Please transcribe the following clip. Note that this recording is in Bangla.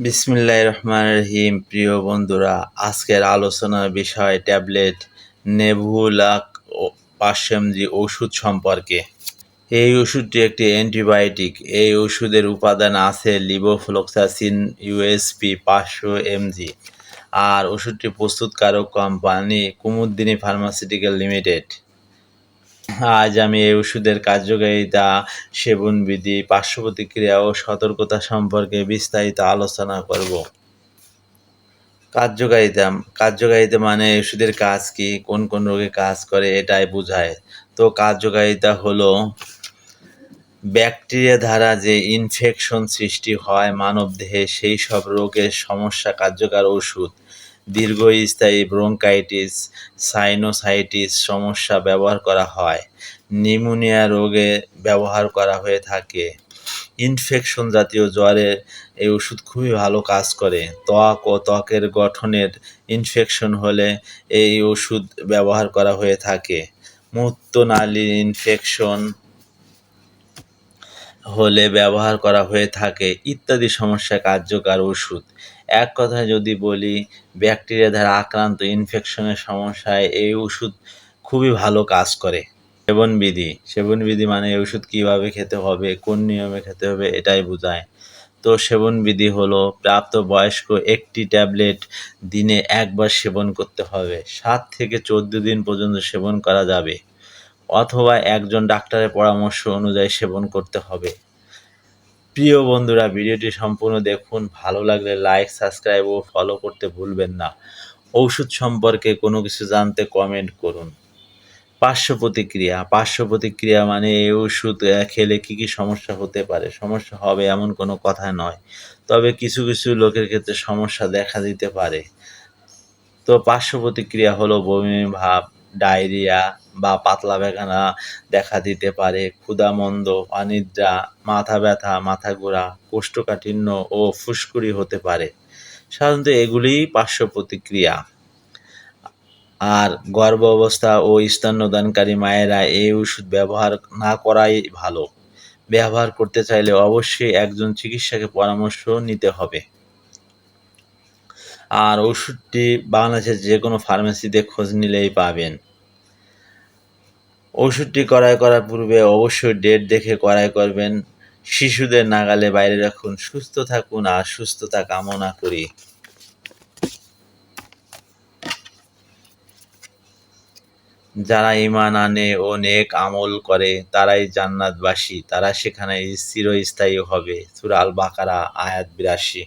বিসমিল্লাহ রহমান রহিম। প্রিয় বন্ধুরা, আজকের আলোচনার বিষয় ট্যাবলেট নেভুলাক পাঁচশো এমজি ওষুধ সম্পর্কে। এই ওষুধটি একটি অ্যান্টিবায়োটিক। এই ওষুধের উপাদান আছে লিবোফ্লক্সাসিন ইউএসপি পাঁচশো এমজি আর ওষুধটি প্রস্তুতকারক কোম্পানি কুমুদ্দিনী ফার্মাসিউটিক্যাল লিমিটেড। আজ আমি এই ওষুধের কার্যকারিতা, সেবনবিধি পার্শ্ব প্রতিক্রিয়া ও সতর্কতা সম্পর্কে বিস্তারিত আলোচনা করব। কার্যকারিতা কার্যকারিতা মানে ওষুধের কাজ কি, কোন কোন রোগে কাজ করে এটাই বোঝায়। তো কার্যকারিতা হলো ব্যাকটেরিয়া দ্বারা যে ইনফেকশন সৃষ্টি হয় মানবদেহে, সেই সব রোগের সমস্যা কার্যকর ওষুধ। দীর্ঘস্থায়ী ব্রঙ্কাইটিস, সাইনোসাইটিস সমস্যা ব্যবহার করা হয়। নিউমোনিয়া রোগে ব্যবহার করা হয়ে থাকে। ইনফেকশন জাতীয় জ্বরে এই ওষুধ খুবই ভালো কাজ করে। ত্বক ও ত্বকের গঠনের ইনফেকশন হলে এই ওষুধ ব্যবহার করা হয়ে থাকে। মূত্রনালীর ইনফেকশন হলে ব্যবহার করা হয়ে থাকে। ইত্যাদি সমস্যা কার্যকর ওষুধ। এক কথায় যদি বলি, ব্যাকটেরিয়া দ্বারা আক্রান্ত ইনফেকশনের সমস্যায় এই ওষুধ খুবই ভালো কাজ করে। সেবনবিধি সেবনবিধি মানে এই ওষুধ কীভাবে খেতে হবে, কোন নিয়মে খেতে হবে এটাই বোঝায়। তো সেবনবিধি হলো প্রাপ্ত বয়স্ক একটি ট্যাবলেট দিনে একবার সেবন করতে হবে। সাত থেকে চোদ্দ দিন পর্যন্ত সেবন করা যাবে। অথবা একজন ডাক্তারের পরামর্শ অনুযায়ী সেবন করতে হবে। প্রিয় বন্ধুরা, ভিডিওটি সম্পূর্ণ দেখুন। ভালো লাগলে লাইক সাবস্ক্রাইব ও ফলো করতে ভুলবেন না। ঔষধ সম্পর্কে কোনো কিছু জানতে কমেন্ট করুন। পার্শ্ব প্রতিক্রিয়া। পার্শ্ব প্রতিক্রিয়া মানে এই ওষুধ খেলে কী কী সমস্যা হতে পারে? সমস্যা হবে এমন কোনো কথা নয়। তবে কিছু কিছু লোকের ক্ষেত্রে সমস্যা দেখা দিতে পারে। তো পার্শ্ব প্রতিক্রিয়া হলো বমি, ভাব ডায়রিয়া বা পাতলা বেগানা দেখা দিতে পারে, ক্ষুধামন্দ, অনিদ্রা, মাথা ব্যথা, মাথা ঘোরা, কোষ্ঠকাঠিন্য ও ফুসকুড়ি হতে পারে। সাধারণত এগুলিই পার্শ্ব প্রতিক্রিয়া। আর গর্ভ অবস্থা ও স্তন্যদানকারী মায়েরা এই ওষুধ ব্যবহার না করাই ভালো। ব্যবহার করতে চাইলে অবশ্যই একজন চিকিৎসাকে পরামর্শ নিতে হবে। আর ওষুধটি বাংলাদেশের যে কোনো ফার্মেসিতে খোঁজ নিলেই পাবেন। ওষুধটি ক্রয় করার পূর্বে অবশ্যই ডেট দেখে ক্রয় করবেন। শিশুদের নাগালে বাইরে রাখুন, সুস্থ থাকুন আর সুস্থতা কামনা করি। যারা ইমান আনে ও নেক আমল করে, তারাই জান্নাতবাসী। তারা সেখানে চিরস্থায়ী হবে। সুরাল বাকারা আয়াত বিরাশি।